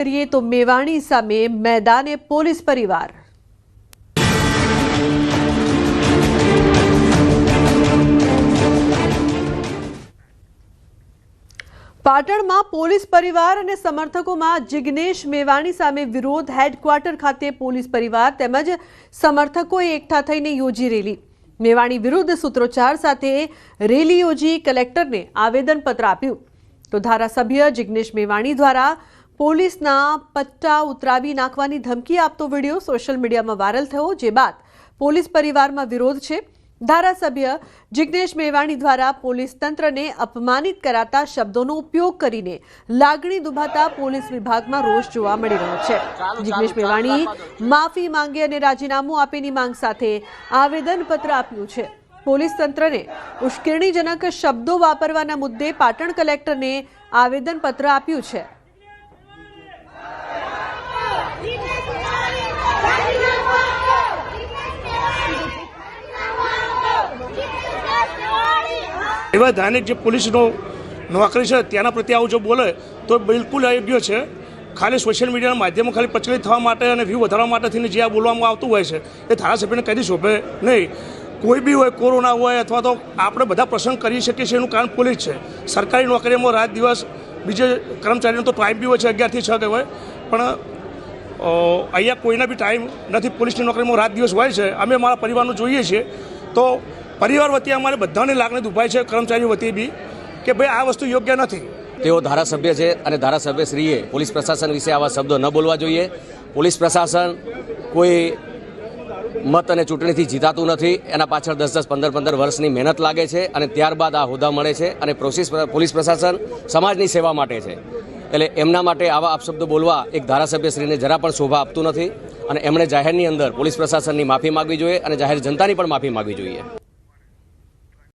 કરીએ તો મેવાણી સામે મેદાને પોલીસ પરિવાર. પાટણમાં પોલીસ પરિવાર અને સમર્થકોમાં જિગ્નેશ મેવાણી સામે વિરોધ હેડક્વાર્ટર ખાતે પોલીસ પરિવાર તેમજ સમર્થકોએ એકઠા થઈને યોજી રેલી. મેવાણી વિરુદ્ધ સૂત્રોચ્ચાર સાથે રેલી યોજી કલેક્ટરને આવેદનપત્ર આપ્યું. તો ધારાસભ્ય જિગ્નેશ મેવાણી દ્વારા પોલીસના પટ્ટા ઉતરાવી નાખવાની ધમકી આપતો વીડિયો સોશિયલ મીડિયામાં વાયરલ થયો જે બાદ પોલીસ પરિવારમાં વિરોધ છે. ધારાસભ્ય જિગ્નેશ મેવાણી દ્વારા પોલીસ તંત્રને અપમાનિત કરાતા શબ્દોનો ઉપયોગ કરીને લાગણી દુભાતા પોલીસ વિભાગમાં રોષ જોવા મળી રહ્યો છે. જિગ્નેશ મેવાણી માફી માંગે અને રાજીનામું આપેની માંગ સાથે આવેદનપત્ર આપ્યું છે. પોલીસ તંત્રને ઉશ્કેરણીજનક શબ્દો વાપરવાના મુદ્દે પાટણ કલેક્ટરને આવેદનપત્ર આપ્યું છે. એવા ધાનિક જે પોલીસનો નોકરી છે તેના પ્રત્યે આવું જો બોલે, તો બિલકુલ અયોગ્ય છે. ખાલી સોશિયલ મીડિયાના માધ્યમો ખાલી પ્રચલિત થવા માટે અને વ્યૂ વધારવા માટે થઈને જે આ બોલવામાં આવતું હોય છે, એ ધારાસભ્યને કદી શોભે નહીં. કોઈ બી હોય, કોરોના હોય અથવા તો આપણે બધા પ્રસંગ કરી શકીએ છીએ એનું કારણ પોલીસ છે. સરકારી નોકરીમાં રાત દિવસ બીજે કર્મચારીનો તો ટાઈમ બી હોય છે અગિયારથી છ કે હોય. પણ અહીંયા કોઈના બી ટાઈમ નથી. પોલીસની નોકરીમાં રાત દિવસ હોય છે. અમે મારા પરિવારનું જોઈએ છીએ. તો પરિવાર વતી અમારે બધાને લાગણી દુભાય છે, કર્મચારીઓ વતી બી, કે ભાઈ આ વસ્તુ યોગ્ય નથી. તેઓ ધારાસભ્ય છે અને ધારાસભ્યશ્રીએ પોલીસ પ્રશાસન વિશે આવા શબ્દો ન બોલવા જોઈએ. પોલીસ પ્રશાસન કોઈ મત અને ચૂંટણીથી જીતાતું નથી. એના પાછળ દસ દસ પંદર પંદર વર્ષની મહેનત લાગે છે અને ત્યારબાદ આ હોદ્દા મળે છે અને પ્રોસેસ પોલીસ પ્રશાસન સમાજની સેવા માટે છે. એટલે એમના માટે આવા અપશબ્દો બોલવા એક ધારાસભ્યશ્રીને જરા પણ શોભા આપતું નથી. અને એમણે જાહેરની અંદર પોલીસ પ્રશાસનની માફી માગવી જોઈએ અને જાહેર જનતાની પણ માફી માગવી જોઈએ.